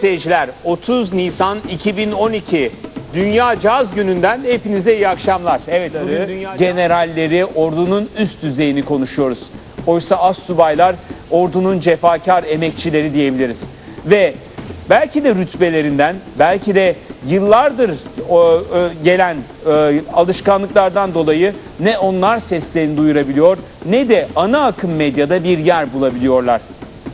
Seyirciler 30 Nisan 2012 Dünya Caz Günü'nden hepinize iyi akşamlar. Evet bugün Dünya generalleri ordunun üst düzeyini konuşuyoruz. Oysa as subaylar ordunun cefakar emekçileri diyebiliriz. Ve belki de rütbelerinden belki de yıllardır gelen alışkanlıklardan dolayı ne onlar seslerini duyurabiliyor ne de ana akım medyada bir yer bulabiliyorlar.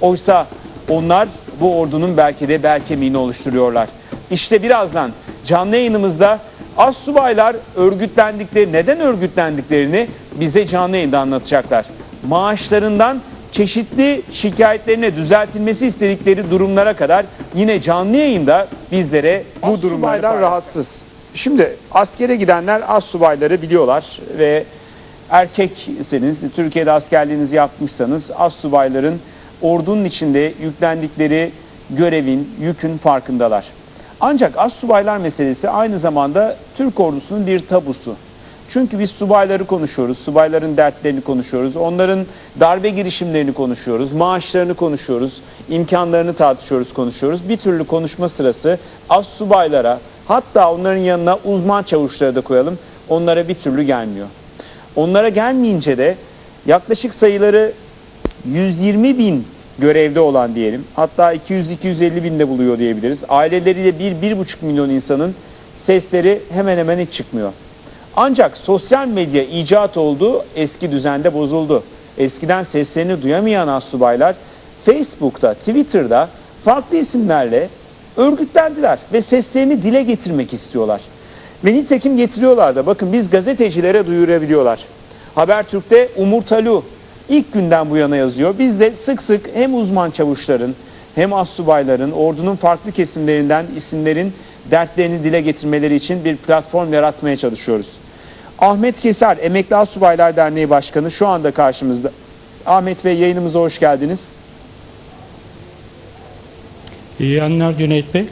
Oysa onlar bu ordunun belki de bel kemiğini oluşturuyorlar. İşte birazdan canlı yayınımızda az subaylar örgütlendikleri, neden örgütlendiklerini bize canlı yayında anlatacaklar. Maaşlarından çeşitli şikayetlerine düzeltilmesi istedikleri durumlara kadar yine canlı yayında bizlere bu durumları rahatsız. Şimdi askere gidenler az subayları biliyorlar ve erkekseniz, Türkiye'de askerliğinizi yapmışsanız az subayların ordunun içinde yüklendikleri görevin, yükün farkındalar. Ancak az subaylar meselesi aynı zamanda Türk ordusunun bir tabusu. Çünkü biz subayları konuşuyoruz, subayların dertlerini konuşuyoruz, onların darbe girişimlerini konuşuyoruz, maaşlarını konuşuyoruz, imkanlarını tartışıyoruz, konuşuyoruz. Bir türlü konuşma sırası az subaylara, hatta onların yanına uzman çavuşları da koyalım, onlara bir türlü gelmiyor. Onlara gelmeyince de yaklaşık sayıları 120 bin görevde olan diyelim. Hatta 200-250 bin de buluyor diyebiliriz. Aileleriyle 1-1,5 milyon insanın sesleri hemen hemen hiç çıkmıyor. Ancak sosyal medya icat olduğu eski düzende bozuldu. Eskiden seslerini duyamayan astsubaylar Facebook'ta, Twitter'da farklı isimlerle örgütlendiler ve seslerini dile getirmek istiyorlar. Ve nitekim getiriyorlar da bakın biz gazetecilere duyurabiliyorlar. Habertürk'te Umur Talu ilk günden bu yana yazıyor. Biz de sık sık hem uzman çavuşların hem astsubayların ordunun farklı kesimlerinden isimlerin dertlerini dile getirmeleri için bir platform yaratmaya çalışıyoruz. Ahmet Keser, Emekli Astsubaylar Derneği Başkanı şu anda karşımızda. Ahmet Bey yayınımıza hoş geldiniz. İyi yayınlar Cüneyt Bey.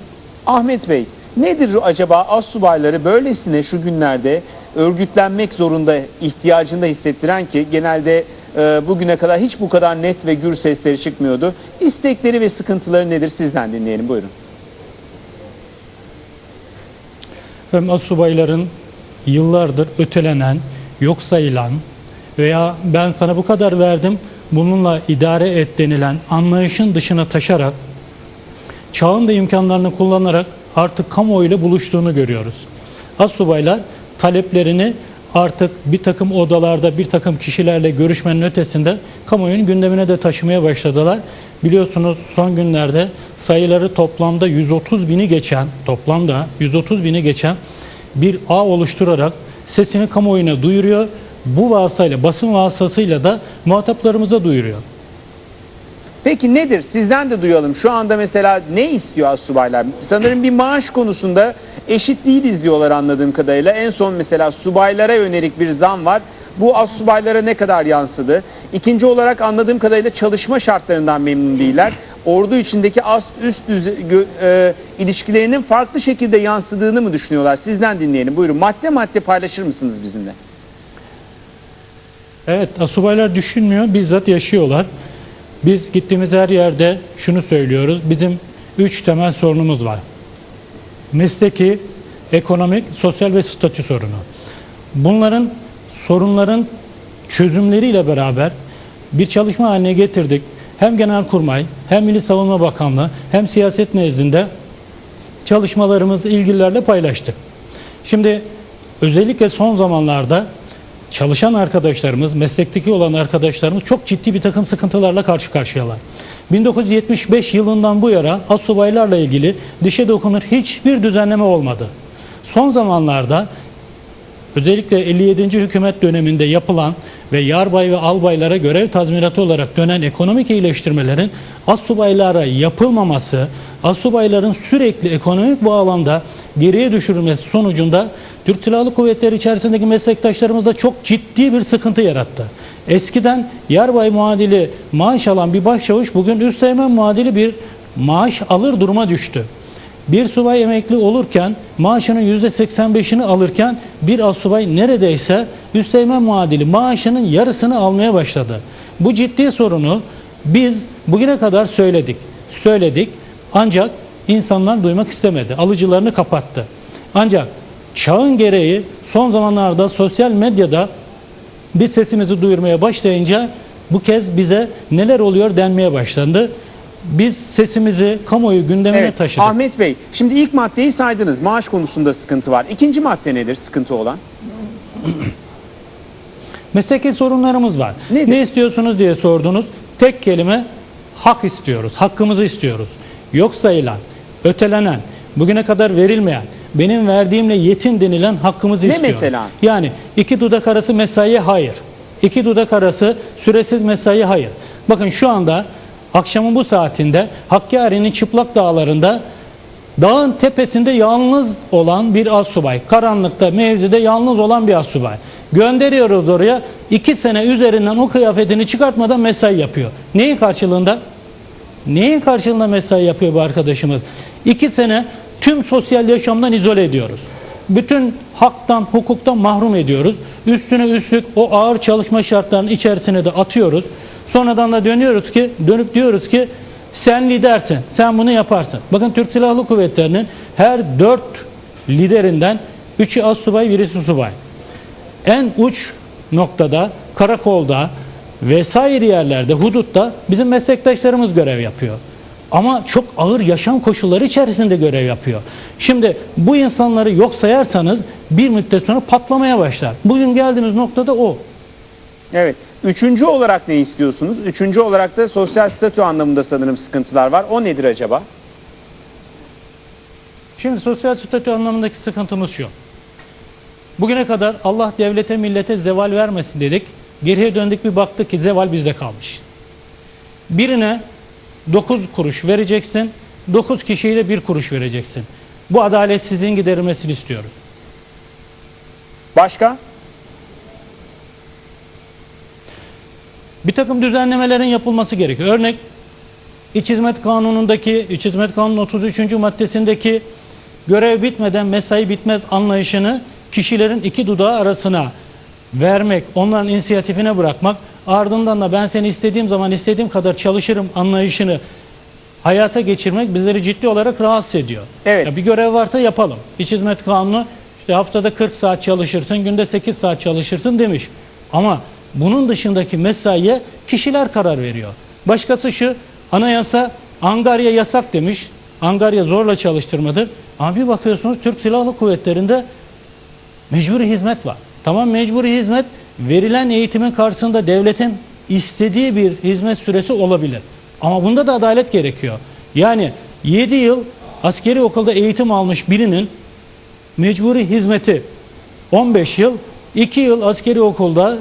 Ahmet Bey, nedir acaba astsubayları böylesine şu günlerde örgütlenmek zorunda ihtiyacında hissettiren ki genelde e, bugüne kadar hiç bu kadar net ve gür sesleri çıkmıyordu. İstekleri ve sıkıntıları nedir sizden dinleyelim buyurun. Hem asubayların yıllardır ötelenen, yok sayılan veya ben sana bu kadar verdim bununla idare et denilen anlayışın dışına taşarak çağın da imkanlarını kullanarak artık kamuoyuyla buluştuğunu görüyoruz. Asubaylar taleplerini artık bir takım odalarda bir takım kişilerle görüşmenin ötesinde kamuoyunun gündemine de taşımaya başladılar. Biliyorsunuz son günlerde sayıları toplamda 130 bini geçen, toplamda 130 bini geçen bir ağ oluşturarak sesini kamuoyuna duyuruyor. Bu vasıtayla, basın vasıtasıyla da muhataplarımıza duyuruyor. Peki nedir? Sizden de duyalım. Şu anda mesela ne istiyor astsubaylar? Sanırım bir maaş konusunda eşit değiliz diyorlar anladığım kadarıyla. En son mesela subaylara yönelik bir zam var. Bu astsubaylara ne kadar yansıdı? İkinci olarak anladığım kadarıyla çalışma şartlarından memnun değiller. Ordu içindeki ast üst düze, e, ilişkilerinin farklı şekilde yansıdığını mı düşünüyorlar? Sizden dinleyelim. Buyurun madde madde paylaşır mısınız bizimle? Evet, asubaylar düşünmüyor, bizzat yaşıyorlar. Biz gittiğimiz her yerde şunu söylüyoruz. Bizim üç temel sorunumuz var. Mesleki, ekonomik, sosyal ve statü sorunu. Bunların sorunların çözümleriyle beraber bir çalışma haline getirdik. Hem Genelkurmay, hem Milli Savunma Bakanlığı, hem siyaset nezdinde çalışmalarımızı ilgililerle paylaştık. Şimdi özellikle son zamanlarda çalışan arkadaşlarımız, meslekteki olan arkadaşlarımız çok ciddi bir takım sıkıntılarla karşı karşıyalar. 1975 yılından bu yana asubaylarla ilgili dişe dokunur hiçbir düzenleme olmadı. Son zamanlarda özellikle 57. hükümet döneminde yapılan ve yarbay ve albaylara görev tazminatı olarak dönen ekonomik iyileştirmelerin assubaylara yapılmaması, assubayların sürekli ekonomik bağlamda geriye düşürülmesi sonucunda Türk Silahlı Kuvvetleri içerisindeki meslektaşlarımızda çok ciddi bir sıkıntı yarattı. Eskiden yarbay muadili maaş alan bir başçavuş bugün üsteğmen muadili bir maaş alır duruma düştü. Bir subay emekli olurken maaşının %85'ini alırken bir asubay neredeyse üsteğmen muadili maaşının yarısını almaya başladı. Bu ciddi sorunu biz bugüne kadar söyledik. Söyledik ancak insanlar duymak istemedi. Alıcılarını kapattı. Ancak çağın gereği son zamanlarda sosyal medyada biz sesimizi duyurmaya başlayınca bu kez bize neler oluyor denmeye başlandı. Biz sesimizi kamuoyu gündemine Evet, taşıdık. Ahmet Bey, şimdi ilk maddeyi saydınız. Maaş konusunda sıkıntı var. İkinci madde nedir sıkıntı olan? Mesleki sorunlarımız var. Nedir? Ne istiyorsunuz diye sordunuz. Tek kelime hak istiyoruz. Hakkımızı istiyoruz. Yok sayılan, ötelenen, bugüne kadar verilmeyen, benim verdiğimle yetin denilen hakkımızı Ne istiyoruz. mesela? Yani iki dudak arası mesaiye hayır. İki dudak arası süresiz mesai hayır. Bakın şu anda akşamın bu saatinde Hakkari'nin çıplak dağlarında dağın tepesinde yalnız olan bir assubay. Karanlıkta mevzide yalnız olan bir assubay. Gönderiyoruz oraya. iki sene üzerinden o kıyafetini çıkartmadan mesai yapıyor. Neyin karşılığında? Neyin karşılığında mesai yapıyor bu arkadaşımız? İki sene tüm sosyal yaşamdan izole ediyoruz. Bütün haktan, hukuktan mahrum ediyoruz. Üstüne üstlük o ağır çalışma şartlarının içerisine de atıyoruz. Sonradan da dönüyoruz ki, dönüp diyoruz ki sen lidersin, sen bunu yaparsın. Bakın Türk Silahlı Kuvvetleri'nin her dört liderinden üçü assubay, birisi subay en uç noktada, karakolda vesaire yerlerde, hudutta bizim meslektaşlarımız görev yapıyor. Ama çok ağır yaşam koşulları içerisinde görev yapıyor. Şimdi bu insanları yok sayarsanız bir müddet sonra patlamaya başlar. Bugün geldiğimiz noktada o. Evet. Üçüncü olarak ne istiyorsunuz? Üçüncü olarak da sosyal statü anlamında sanırım sıkıntılar var. O nedir acaba? Şimdi sosyal statü anlamındaki sıkıntımız şu. Bugüne kadar Allah devlete millete zeval vermesin dedik. Geriye döndük bir baktık ki zeval bizde kalmış. Birine 9 kuruş vereceksin, 9 kişiye de 1 kuruş vereceksin. Bu adaletsizliğin giderilmesini istiyoruz. Başka? Bir takım düzenlemelerin yapılması gerekiyor. Örnek İç Hizmet Kanunu'ndaki, İç Hizmet Kanunu'nun 33. maddesindeki görev bitmeden mesai bitmez anlayışını kişilerin iki dudağı arasına vermek, onların inisiyatifine bırakmak, ardından da ben seni istediğim zaman istediğim kadar çalışırım anlayışını hayata geçirmek bizleri ciddi olarak rahatsız ediyor. Evet. Ya bir görev varsa yapalım. İç Hizmet Kanunu işte haftada 40 saat çalışırsın, günde 8 saat çalışırsın demiş. Ama bunun dışındaki mesaiye kişiler karar veriyor. Başkası şu, anayasa Angarya yasak demiş. Angarya zorla çalıştırmadır. Ama bir bakıyorsunuz Türk Silahlı Kuvvetleri'nde mecburi hizmet var. Tamam mecburi hizmet verilen eğitimin karşısında devletin istediği bir hizmet süresi olabilir. Ama bunda da adalet gerekiyor. Yani 7 yıl askeri okulda eğitim almış birinin mecburi hizmeti 15 yıl, 2 yıl askeri okulda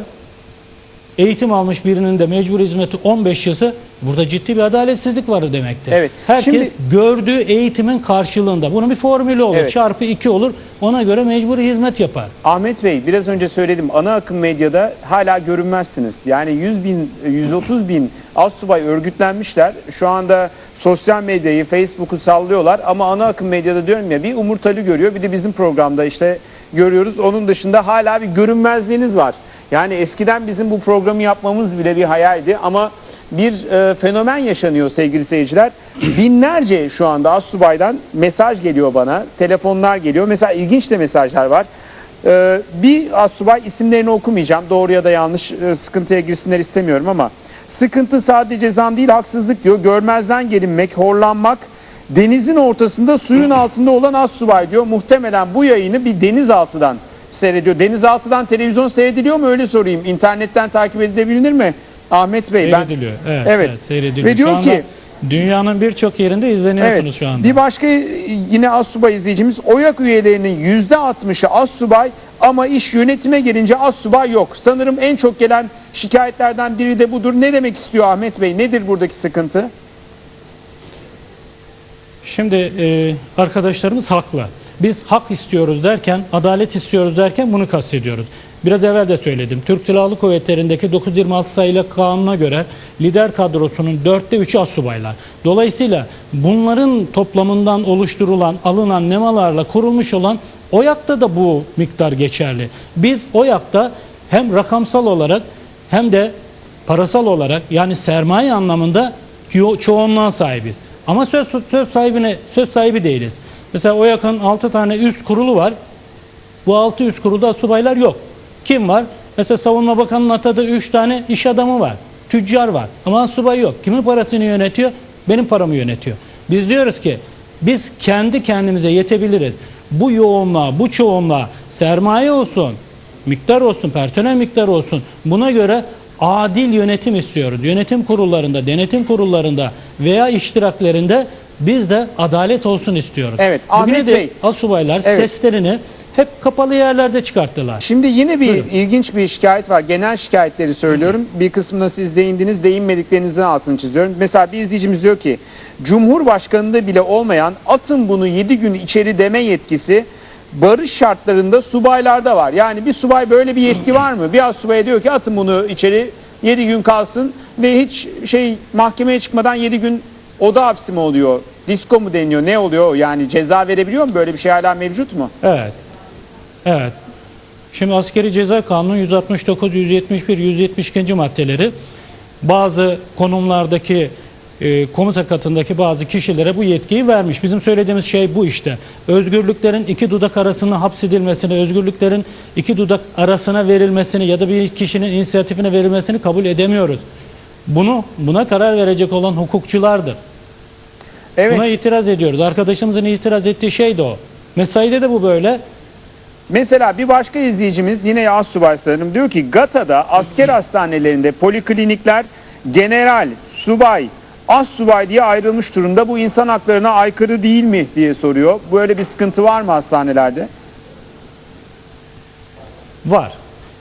eğitim almış birinin de mecbur hizmeti 15 yılsa burada ciddi bir adaletsizlik var demektir. Evet. Herkes Şimdi- gördüğü eğitimin karşılığında. Bunun bir formülü olur. Evet. Çarpı 2 olur. Ona göre mecburi hizmet yapar. Ahmet Bey biraz önce söyledim ana akım medyada hala görünmezsiniz. Yani 100 bin, 130 bin astsubay örgütlenmişler. Şu anda sosyal medyayı, Facebook'u sallıyorlar ama ana akım medyada diyorum ya bir Umut Ali görüyor bir de bizim programda işte görüyoruz. Onun dışında hala bir görünmezliğiniz var. Yani eskiden bizim bu programı yapmamız bile bir hayaldi ama bir e, fenomen yaşanıyor sevgili seyirciler. Binlerce şu anda astsubaydan mesaj geliyor bana, telefonlar geliyor. Mesela ilginç de mesajlar var. Ee, bir asubay isimlerini okumayacağım. Doğru ya da yanlış e, sıkıntıya girsinler istemiyorum ama sıkıntı sadece zam değil haksızlık diyor. Görmezden gelinmek, horlanmak, denizin ortasında suyun altında olan assubay diyor. Muhtemelen bu yayını bir denizaltıdan seyrediyor. Denizaltıdan televizyon seyrediliyor mu öyle sorayım. İnternetten takip edilebilir mi? Ahmet Bey ben Seyrediliyor. Evet, Evet. evet. seyrediliyor. Ve Şu diyor anda ki dünyanın birçok yerinde izleniyorsunuz Evet. şu anda. Bir başka yine assubay izleyicimiz OYAK üyelerinin yüzde 60'ı assubay ama iş yönetime gelince assubay yok. Sanırım en çok gelen şikayetlerden biri de budur. Ne demek istiyor Ahmet Bey? Nedir buradaki sıkıntı? Şimdi e, arkadaşlarımız haklı. Biz hak istiyoruz derken, adalet istiyoruz derken bunu kastediyoruz. Biraz evvel de söyledim. Türk Silahlı Kuvvetleri'ndeki 926 sayılı kanuna göre lider kadrosunun dörtte üçü astsubaylar. Dolayısıyla bunların toplamından oluşturulan, alınan nemalarla kurulmuş olan OYAK'ta da bu miktar geçerli. Biz OYAK'ta hem rakamsal olarak hem de parasal olarak yani sermaye anlamında yo- çoğunluğa sahibiz. Ama söz söz sahibine söz sahibi değiliz. Mesela OYAK'ın 6 tane üst kurulu var. Bu 6 üst kurulda subaylar yok. Kim var? Mesela Savunma Bakanı'nın atadığı 3 tane iş adamı var. Tüccar var. Ama subay yok. Kimin parasını yönetiyor? Benim paramı yönetiyor. Biz diyoruz ki biz kendi kendimize yetebiliriz. Bu yoğunluğa, bu çoğunluğa sermaye olsun, miktar olsun, personel miktarı olsun. Buna göre adil yönetim istiyoruz. Yönetim kurullarında, denetim kurullarında veya iştiraklerinde biz de adalet olsun istiyoruz. Evet, Bugüne Ahmet de Bey. Asubaylar Evet. seslerini hep kapalı yerlerde çıkarttılar. Şimdi yine bir Buyurun. ilginç bir şikayet var. Genel şikayetleri söylüyorum. Bir kısmına siz değindiniz, değinmediklerinizin altını çiziyorum. Mesela bir izleyicimiz diyor ki, Cumhurbaşkanı'nda bile olmayan atın bunu 7 gün içeri deme yetkisi barış şartlarında subaylarda var. Yani bir subay böyle bir yetki var mı? Bir subaya diyor ki atın bunu içeri 7 gün kalsın ve hiç şey mahkemeye çıkmadan 7 gün oda hapsi mi oluyor? Disko mu deniyor? Ne oluyor? Yani ceza verebiliyor mu? Böyle bir şey hala mevcut mu? Evet. Evet. Şimdi askeri ceza kanunu 169, 171, 172. maddeleri bazı konumlardaki e, komuta katındaki bazı kişilere bu yetkiyi vermiş. Bizim söylediğimiz şey bu işte. Özgürlüklerin iki dudak arasına hapsedilmesini, özgürlüklerin iki dudak arasına verilmesini ya da bir kişinin inisiyatifine verilmesini kabul edemiyoruz. Bunu buna karar verecek olan hukukçulardır. Evet. Buna itiraz ediyoruz. Arkadaşımızın itiraz ettiği şey de o. Mesaide de bu böyle. Mesela bir başka izleyicimiz yine az subay sanırım diyor ki GATA'da asker hastanelerinde poliklinikler general, subay, az subay diye ayrılmış durumda. Bu insan haklarına aykırı değil mi diye soruyor. Böyle bir sıkıntı var mı hastanelerde? Var.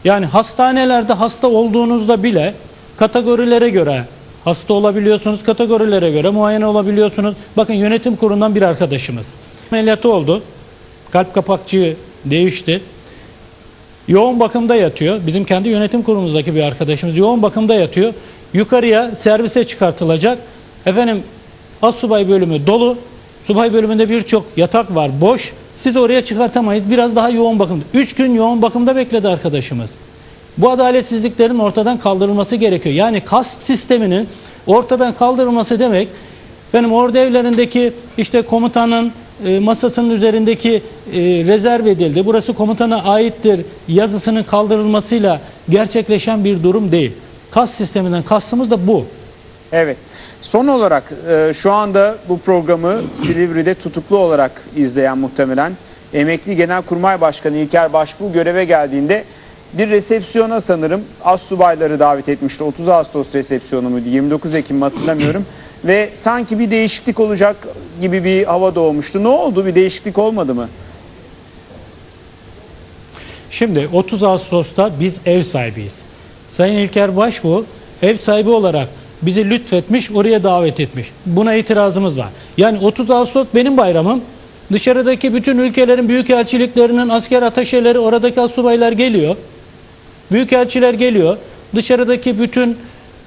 Yani hastanelerde hasta olduğunuzda bile kategorilere göre hasta olabiliyorsunuz, kategorilere göre muayene olabiliyorsunuz. Bakın yönetim kurulundan bir arkadaşımız ameliyatı oldu. Kalp kapakçığı değişti. Yoğun bakımda yatıyor. Bizim kendi yönetim kurulumuzdaki bir arkadaşımız yoğun bakımda yatıyor. Yukarıya servise çıkartılacak. Efendim Assubay bölümü dolu. Subay bölümünde birçok yatak var boş. Siz oraya çıkartamayız. Biraz daha yoğun bakımda. 3 gün yoğun bakımda bekledi arkadaşımız. Bu adaletsizliklerin ortadan kaldırılması gerekiyor. Yani kast sisteminin ortadan kaldırılması demek efendim ordu evlerindeki işte komutanın e, masasının üzerindeki e, rezerv edildi. Burası komutana aittir yazısının kaldırılmasıyla gerçekleşen bir durum değil. Kast sisteminden kastımız da bu. Evet. Son olarak e, şu anda bu programı Silivri'de tutuklu olarak izleyen muhtemelen emekli Genelkurmay Başkanı İlker Başbuğ göreve geldiğinde bir resepsiyona sanırım az subayları davet etmişti. 30 Ağustos resepsiyonu muydu 29 Ekim hatırlamıyorum. Ve sanki bir değişiklik olacak gibi bir hava doğmuştu. Ne oldu? Bir değişiklik olmadı mı? Şimdi 30 Ağustos'ta biz ev sahibiyiz. Sayın İlker Başbuğ ev sahibi olarak bizi lütfetmiş, oraya davet etmiş. Buna itirazımız var. Yani 30 Ağustos benim bayramım. Dışarıdaki bütün ülkelerin büyükelçiliklerinin asker ataşeleri, oradaki asubaylar geliyor. Büyükelçiler geliyor. Dışarıdaki bütün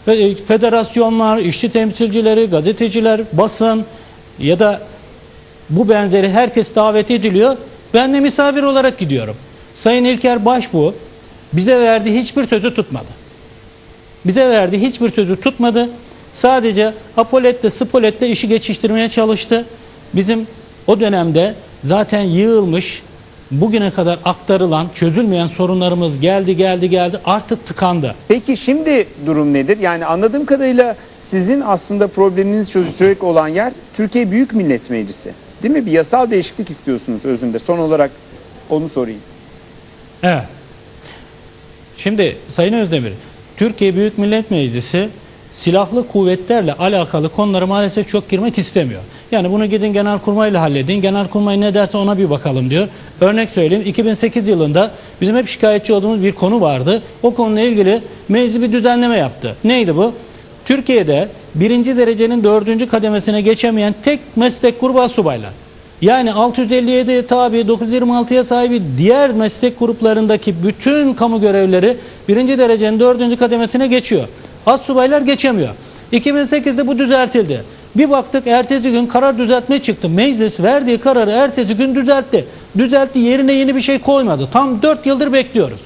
fe- federasyonlar, işçi temsilcileri, gazeteciler, basın ya da bu benzeri herkes davet ediliyor. Ben de misafir olarak gidiyorum. Sayın İlker Başbuğ bize verdiği hiçbir sözü tutmadı. Bize verdiği hiçbir sözü tutmadı. Sadece Apolet'te, Spolet'te işi geçiştirmeye çalıştı. Bizim o dönemde zaten yığılmış, bugüne kadar aktarılan, çözülmeyen sorunlarımız geldi, geldi, geldi. Artık tıkandı. Peki şimdi durum nedir? Yani anladığım kadarıyla sizin aslında probleminiz çözecek olan yer Türkiye Büyük Millet Meclisi. Değil mi? Bir yasal değişiklik istiyorsunuz özünde. Son olarak onu sorayım. Evet. Şimdi Sayın Özdemir, Türkiye Büyük Millet Meclisi silahlı kuvvetlerle alakalı konulara maalesef çok girmek istemiyor. Yani bunu gidin genelkurmayla halledin. Genelkurmay ne derse ona bir bakalım diyor. Örnek söyleyeyim 2008 yılında bizim hep şikayetçi olduğumuz bir konu vardı. O konuyla ilgili meclis bir düzenleme yaptı. Neydi bu? Türkiye'de birinci derecenin dördüncü kademesine geçemeyen tek meslek grubu subaylar. Yani 657'ye tabi 926'ya sahibi diğer meslek gruplarındaki bütün kamu görevleri birinci derecenin dördüncü kademesine geçiyor. Az subaylar geçemiyor. 2008'de bu düzeltildi. Bir baktık ertesi gün karar düzeltme çıktı. Meclis verdiği kararı ertesi gün düzeltti. Düzeltti yerine yeni bir şey koymadı. Tam 4 yıldır bekliyoruz.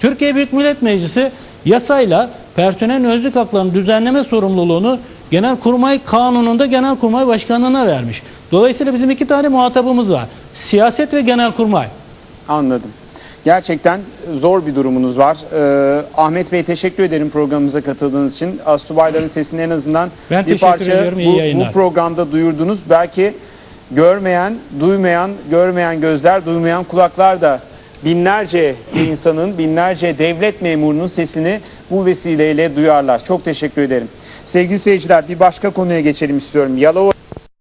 Türkiye Büyük Millet Meclisi yasayla personelin özlük haklarını düzenleme sorumluluğunu Genelkurmay Kanunu'nda Genelkurmay Başkanlığı'na vermiş. Dolayısıyla bizim iki tane muhatabımız var. Siyaset ve Genelkurmay. Anladım. Gerçekten zor bir durumunuz var. Ee, Ahmet Bey teşekkür ederim programımıza katıldığınız için. Subayların sesini en azından Ben bir parça ediyorum, bu, bu programda duyurdunuz. Belki görmeyen, duymayan, görmeyen gözler, duymayan kulaklar da binlerce insanın, binlerce devlet memurunun sesini bu vesileyle duyarlar. Çok teşekkür ederim. Sevgili seyirciler bir başka konuya geçelim istiyorum. Yalova